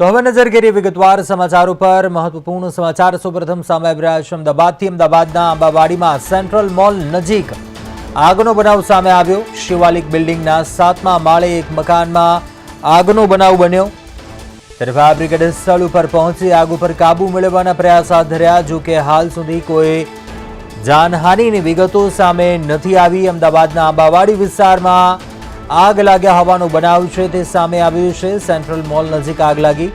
તો હવે નજર કરીએ વિગતવાર સમાચાર ઉપર. મહત્વપૂર્ણ સમાચાર સૌપ્રથમ સામે આવી રહ્યા છે. અમદાવાદથી અમદાવાદના આંબાવાડીમાં સેન્ટ્રલ મોલ નજીક આગનો બનાવ સામે આવ્યો. શિવાલિક બિલ્ડિંગના સાતમા માળે એક મકાનમાં આગનો બનાવ બન્યો. ત્યારે ફાયર બ્રિગેડ સ્થળ ઉપર પહોંચી આગ ઉપર કાબુ મેળવવાના પ્રયાસ હાથ ધર્યા. જો કે હાલ સુધી કોઈ જાનહાનિની વિગતો સામે નથી આવી. અમદાવાદના આંબાવાડી વિસ્તારમાં આગ લાગ્યા હોવાનો બનાવ છે, તે સામે આવ્યું છે. સેન્ટ્રલ મોલ નજીક આગ લાગી.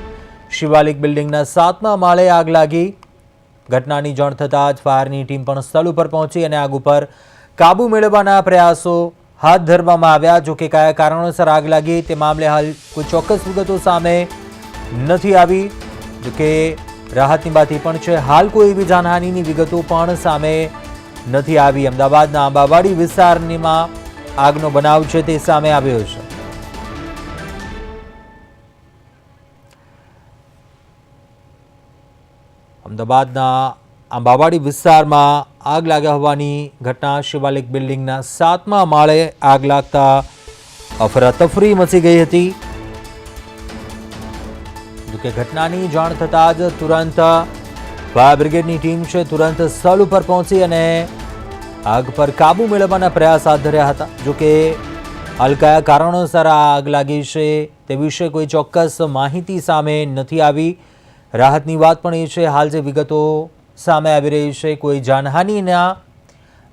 શિવાલિક બિલ્ડિંગના સાતમા માળે આગ લાગી. ઘટનાની જાણ થતાં જ ફાયરની ટીમ પણ સ્થળ ઉપર પહોંચી અને આગ ઉપર કાબુ મેળવવાના પ્રયાસો હાથ ધરવામાં આવ્યા. જોકે કયા કારણોસર આગ લાગી, તે મામલે હાલ કોઈ ચોક્કસ વિગતો સામે નથી આવી. જો કે રાહતની બાતી પણ છે, હાલ કોઈ એવી જાનહાનિની વિગતો પણ સામે નથી આવી. અમદાવાદના આંબાવાડી વિસ્તારમાં આગનો બનાવ છે તે સામે આવ્યો છે. અમદાવાદના આંબાવાડી વિસ્તારમાં આગ લાગ્યા હોવાની ઘટના શિવાલિક બિલ્ડિંગના સાતમા માળે આગ લાગતા અફરાતફરી મચી ગઈ હતી. જોકે ઘટનાની જાણ થતાં જ તુરંત ફાયર બ્રિગેડની ટીમ છે તુરંત સ્થળ ઉપર પહોંચી અને આગ પર કાબુ મેળવવાના પ્રયાસ હાથ ધર્યા હતા. જોકે હાલ કયા કારણોસર આ આગ લાગી છે તે વિશે કોઈ ચોક્કસ માહિતી સામે નથી આવી. રાહતની વાત પણ એ છે, હાલ જે વિગતો સામે આવી રહી છે, કોઈ જાનહાનિના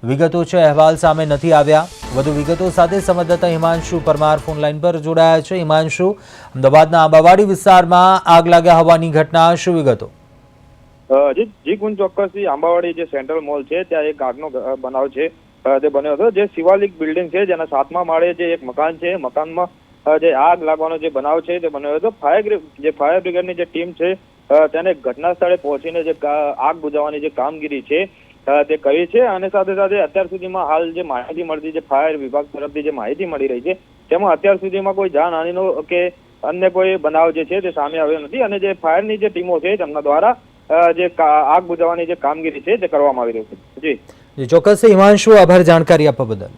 વિગતો છે, અહેવાલ સામે નથી આવ્યા. વધુ વિગતો સાથે સંવાદદાતા હિમાંશુ પરમાર ફોન લાઈન પર જોડાયા છે. હિમાંશુ, અમદાવાદના આંબાવાડી વિસ્તારમાં આગ લાગ્યા હોવાની ઘટના, શું વિગતો? જી જીગુંજ ચોક્કસથી આંબાવાડી જે સેન્ટ્રલ મોલ છે, ત્યાં એક આગનો બનાવ છે. તે બન્યો હતો. જે શિવાલિક બિલ્ડિંગ છે, જેના સાતમા માળે જે એક મકાન છે, મકાનમાં જે આગ લાગવાનો જે બનાવ છે, તે બન્યો હતો. ફાયર જે ફાયર બ્રિગેડની જે ટીમ છે તેને ઘટના સ્થળે પહોંચીને જે આગ બુજાવવાની જે કામગીરી છે તે કરી છે. અને સાથે સાથે અત્યાર સુધીમાં હાલ જે માહિતી મળતી, જે ફાયર વિભાગ તરફથી જે માહિતી મળી રહી છે, તેમાં અત્યાર સુધીમાં કોઈ જાનહાનીનો કે અન્ય કોઈ બનાવ જે છે, તે સામે આવ્યો નથી. અને જે ફાયરની જે ટીમો છે, તેમના દ્વારા જે આગ બુજાવવાની જે કામગીરી છે તે કરવામાં આવી રહી છે. જી, ચોક્કસ. હિમાંશુ, આભાર. જાણકારી આપવા બદલ.